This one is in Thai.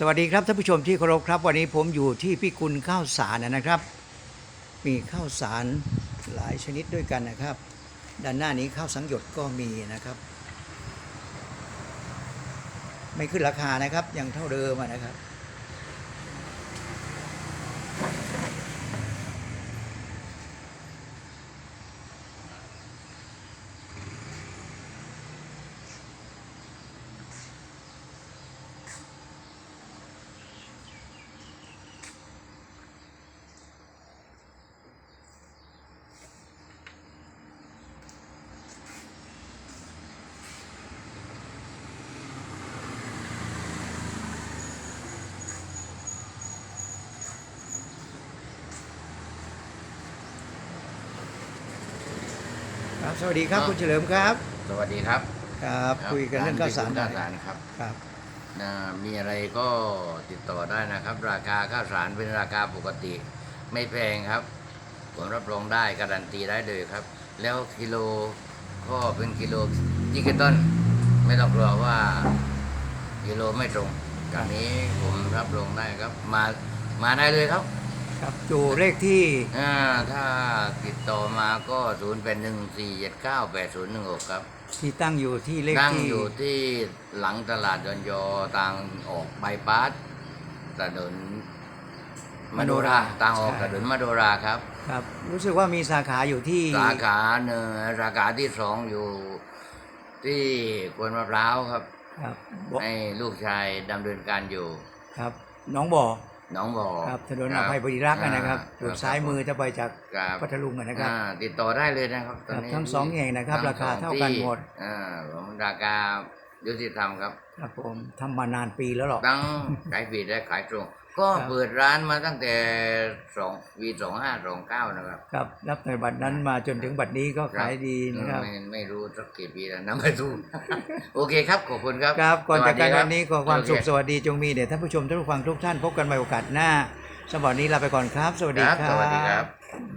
สวัสดีครับท่านผู้ชมที่เคารพครับ วันนี้ผมอยู่ที่พิกุลข้าวสารนะครับ มีข้าวสารหลายชนิดด้วยกันนะครับ ด้านหน้านี้ข้าวสังหยดก็มีนะครับ ไม่ขึ้นราคานะครับยังเท่าเดิมนะครับ สวัสดีครับครับคุณเฉลิมครับ สวัสดีครับครับรับคุยกันเรื่องข้าวสารข้าวสารครับครับนะมีอะไรก็ติดต่อได้นะครับ ราคาข้าวสารเป็นราคาปกติ ไม่แพงครับผมรับรองได้การันตีได้เลยครับ แล้วกิโลก็เป็นกิโลดิจิตอลไม่ต้องกลัวว่ากิโลไม่ตรงการนี้ผมรับรองได้ครับ มามาได้เลยครับ ครับอยู่เลขที่อ่าถ้าติดต่อมาก็0 8 1 4 7 9 8 0 1 6ครับ ที่ตั้งอยู่ที่เลขตั้งที่อยู่ที่หลังตลาดยอนยอทางออกบายพาสถนนมโนราทางออกถนนมโนราครับ ครับ รู้สึกว่ามีสาขาอยู่ที่สาขาเนื้อสาขาที่สองอยู่ที่กวนมะพร้าวครับครับบอกให้ลูกชายดำเนินการอยู่ครับ น้องบ่อ หน้องบ่อครับถนนอภัยบริรักษ์อะนะครับาอยู่ซ้ายมือจะไปจากครับพัทลุงอะนะครับอ่าติดต่อได้เลยนะครับตอนครับนี้ทั้งสองแห่งนะครับทั้ราคาสองเท่ากันที่หมดอ่าผมราคา ยุติธรรมครับ ครับผมทำมานานปีแล้วหรอกทั้งขายปีและขายตรง ก็ครับเปิดร้านมาตั้งแต่สองวีสองห้าสองเก้านะครับ ครับนับแต่บัดนั้นมาจนถึงบัดนี้ก็ขายดีนะครับ ไม่ไม่รู้สักกี่ปีแล้วนะไม่รู้โอเคครับ ขอบคุณครับ ครับ ก่อนจากกันสสดีวันนี้ขอความสุขโเสวัสดีจงมีเดชท่านผู้ชมท่านผู้ฟังทุกท่านพบกันใหม่โอกาสหน้าสำหรับวันนี้ลาไปก่อนครับ สวัสดีครับครับสวัสดีครับ